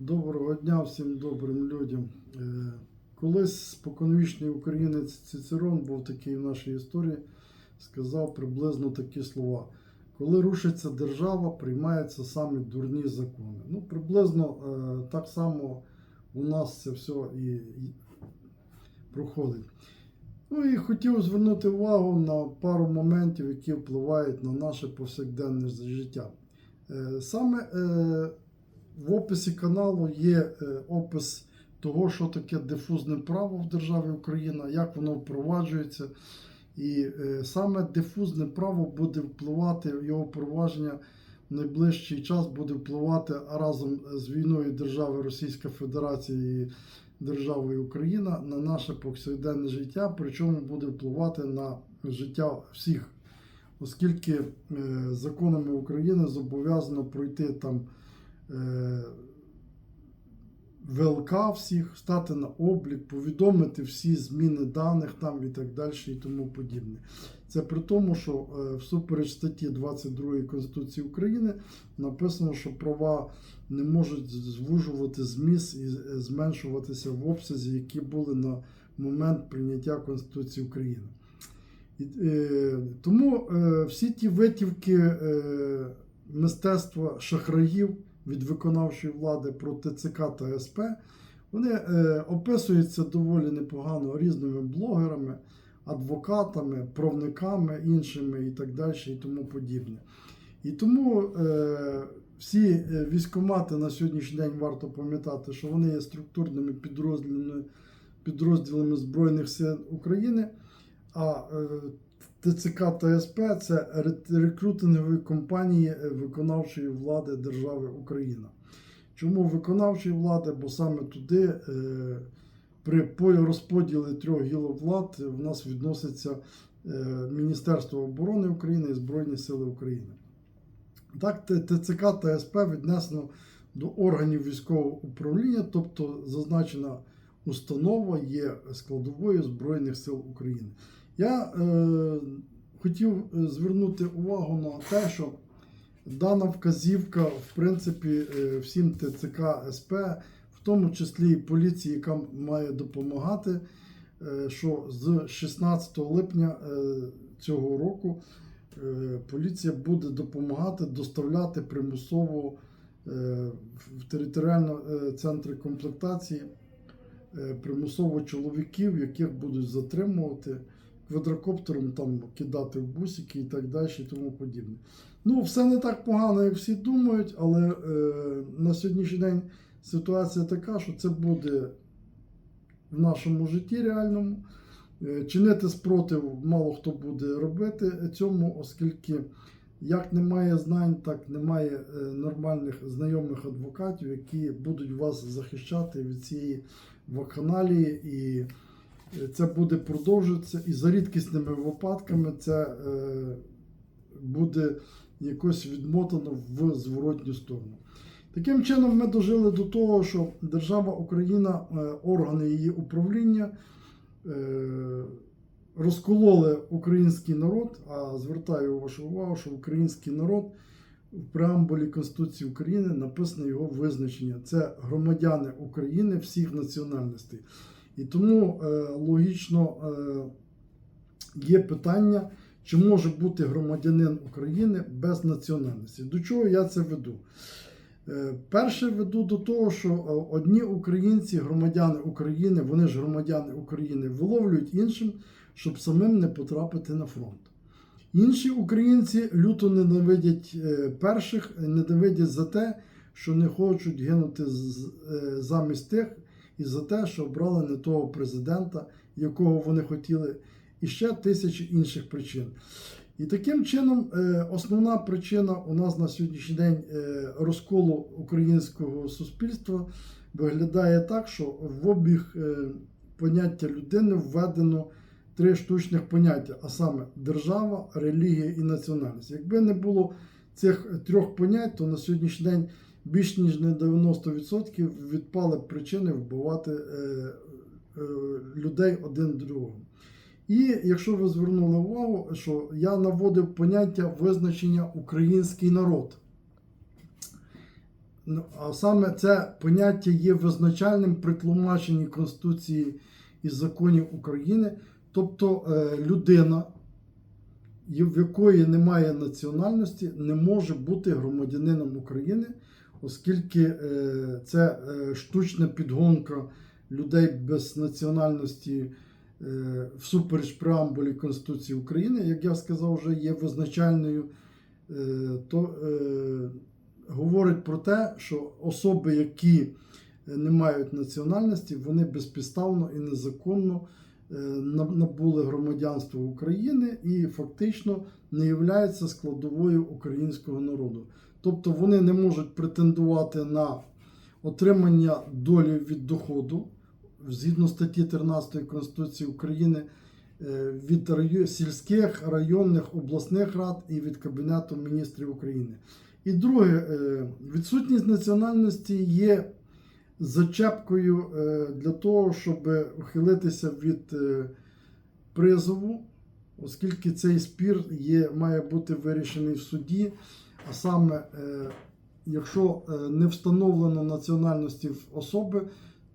Доброго дня всім добрим людям. Е, Колись споконвічний українець Цицерон був такий в нашій історії, сказав приблизно такі слова. Коли рушиться держава, приймаються самі дурні закони. Ну, приблизно е, так само у нас це все і, проходить. Ну і хотів звернути увагу на пару моментів, які впливають на наше повсякденне життя. Е, Саме в описі каналу є е, опис того, що таке дифузне право в державі Україна, як воно впроваджується. І е, саме дифузне право буде впливати, його впровадження в найближчий час буде впливати разом з війною держави Російська Федерація і державою Україна на наше повсякденне життя, причому буде впливати на життя всіх, оскільки е, законами України зобов'язано пройти там. Е, ВЛК всіх, стати на облік, повідомити всі зміни даних там і так далі і тому подібне. Це при тому, що е, всупереч статті 22 Конституції України написано, що права не можуть звужувати зміст і е, зменшуватися в обсязі, які були на момент прийняття Конституції України. Тому всі ті витівки мистецтва шахраїв від виконавчої влади про ТЦК та СП, вони е, описуються доволі непогано різними блогерами, адвокатами, правниками, іншими і так далі, і тому подібне. І тому е, всі е, військомати на сьогоднішній день варто пам'ятати, що вони є структурними підрозділами, підрозділами Збройних сил України. А е, ТЦК та СП це рекрутингові компанії е, виконавчої влади держави Україна. Чому виконавчої влади? Бо саме туди е, при розподілі трьох гілок влад в нас відноситься е, Міністерство оборони України і Збройні Сили України. Так, ТЦК та СП віднесено до органів військового управління, тобто зазначена установа є складовою Збройних сил України. Я е, хотів е, звернути увагу на те, що дана вказівка, в принципі, е, всім ТЦК СП, в тому числі і поліції, яка має допомагати, е, що з 16 липня цього року поліція буде допомагати доставляти примусово в територіальні центри комплектації примусово чоловіків, яких будуть затримувати квадрокоптером там кидати в бусики і так далі, і тому подібне. Ну, все не так погано, як всі думають, але е, на сьогоднішній день ситуація така, що це буде в нашому житті реальному. Е, чинити спротив мало хто буде робити цьому, оскільки як немає знань, так немає е, нормальних знайомих адвокатів, які будуть вас захищати від цієї вакханалії і це буде продовжуватися, і за рідкісними випадками це е, буде якось відмотано в зворотню сторону. Таким чином, ми дожили до того, що держава Україна, е, органи її управління е, розкололи український народ. А звертаю вашу увагу, що український народ в преамбулі Конституції України написано його визначення. Це громадяни України всіх національностей. І тому е, логічно е, є питання, чи може бути громадянин України без національності. До чого я це веду? Е, перше веду до того, що одні українці, громадяни України, вони ж громадяни України, виловлюють іншим, щоб самим не потрапити на фронт. Інші українці люто ненавидять перших, ненавидять за те, що не хочуть гинути з- замість тих, і за те, що обрали не того президента, якого вони хотіли, і ще тисячі інших причин. І таким чином, е, основна причина у нас на сьогоднішній день е, розколу українського суспільства виглядає так, що в обіг е, поняття людини введено три штучних поняття, а саме держава, релігія і національність. Якби не було цих трьох понять, то на сьогоднішній день більш ніж на 90% відпали причини вбивати е, е, людей один другого. І якщо ви звернули увагу, що я наводив поняття визначення український народ. Ну, а саме це поняття є визначальним при тлумаченні Конституції і законів України. Тобто е, людина, в якої немає національності, не може бути громадянином України, оскільки е, це е, штучна підгонка людей без національності е, всупереч преамбулі Конституції України, як я сказав, вже є визначальною, то говорить про те, що особи, які не мають національності, вони безпідставно і незаконно набули громадянство України і фактично не являються складовою українського народу. Тобто вони не можуть претендувати на отримання долі від доходу згідно статті 13 Конституції України е, від сільських, районних, обласних рад і від Кабінету міністрів України. І друге, е, відсутність національності є зачепкою е, для того, щоб ухилитися від призову, оскільки цей спір є, має бути вирішений в суді. А саме, е, якщо е, не встановлено національності особи,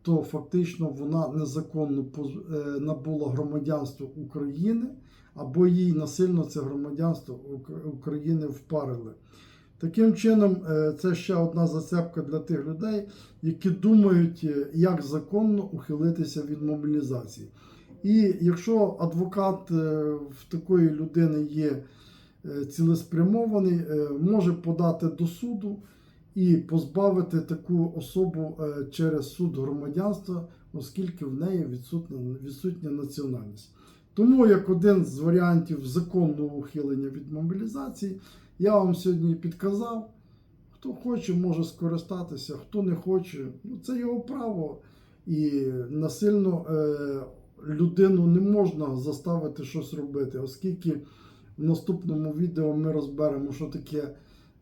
то фактично вона незаконно е, набула громадянство України, або їй насильно це громадянство України впарили. Таким чином, це ще одна зацепка для тих людей, які думають, як законно ухилитися від мобілізації. І якщо адвокат в такої людини є цілеспрямований, е, може подати до суду і позбавити таку особу е, через суд громадянства, оскільки в неї відсутня, відсутня національність. Тому, як один з варіантів законного ухилення від мобілізації, я вам сьогодні підказав. Хто хоче, може скористатися, хто не хоче, ну це його право. І насильно е, людину не можна заставити щось робити, оскільки в наступному відео ми розберемо, що таке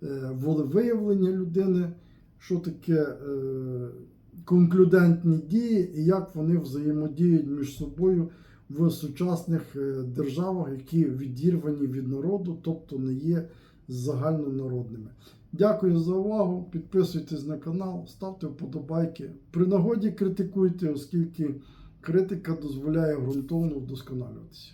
е, волевиявлення людини, що таке е, конклюдентні дії і як вони взаємодіють між собою в сучасних е, державах, які відірвані від народу, тобто не є загальнонародними. Дякую за увагу. Підписуйтесь на канал, ставте вподобайки. При нагоді критикуйте, оскільки критика дозволяє ґрунтовно вдосконалюватися.